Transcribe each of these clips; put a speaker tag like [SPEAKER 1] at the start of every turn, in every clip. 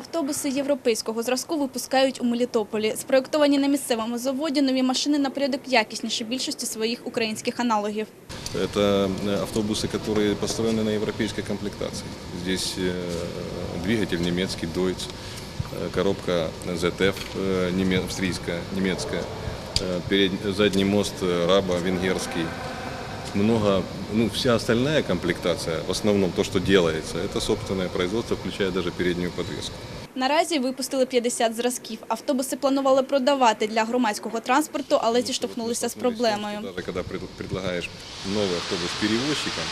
[SPEAKER 1] Автобуси європейського зразку випускають у Мелітополі. Спроєктовані на місцевому заводі, нові машини на порядок якісніші більшості своїх українських аналогів.
[SPEAKER 2] Это э, автобусы, которые построены на европейской комплектации. Здесь э, двигатель немецкий, Deutz, э, коробка ZF э, неме- австрийская, немецкая, э, перед- задний мост э, Раба венгерский. Много, ну, вся остальная комплектация, в основном то, что делается, это собственное производство, включая даже переднюю подвеску.
[SPEAKER 1] Наразі випустили 50 зразків. Автобуси планували продавати для громадського транспорту, але зіштовхнулися з проблемою.
[SPEAKER 2] Даже когда пред- предлагаешь новый автобус перевозчикам,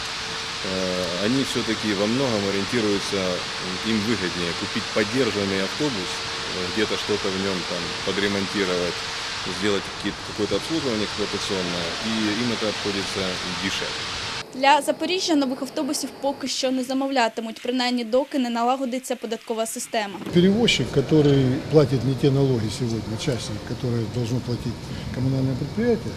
[SPEAKER 2] э, они все-таки во многом ориентируются, м, им выгоднее купить поддержанный автобус, э, где-то что-то в нем там подремонтировать, сделать какие-то- какое-то обслуживание эксплуатационное, и им это обходится дешевле.
[SPEAKER 1] Для Запоріжжя нових автобусів поки що не замовлятимуть, принаймні доки не налагодиться податкова система.
[SPEAKER 3] Перевозчик, который платит не те налоги сегодня, частник, который должно платить коммунальное предприятие,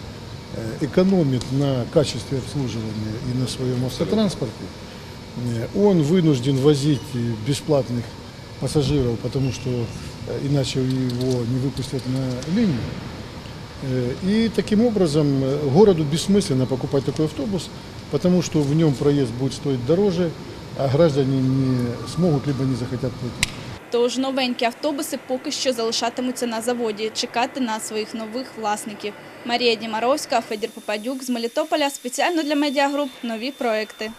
[SPEAKER 3] э, экономит на качестве обслуживания и на своем автотранспорте, э, он вынужден возить э, бесплатных пассажиров, потому что э, иначе его не выпустят на линию. Э, И таким образом э, городу бессмысленно покупать такой автобус, потому что в нем проезд будет стоить дороже, а граждане не смогут либо не захотят платить.
[SPEAKER 1] Тож новенькі автобуси поки що залишатимуться на заводі, чекати на своїх нових власників. Марія Дімаровська, Федір Попадюк з Мелітополя спеціально для медіагруп нові проекти.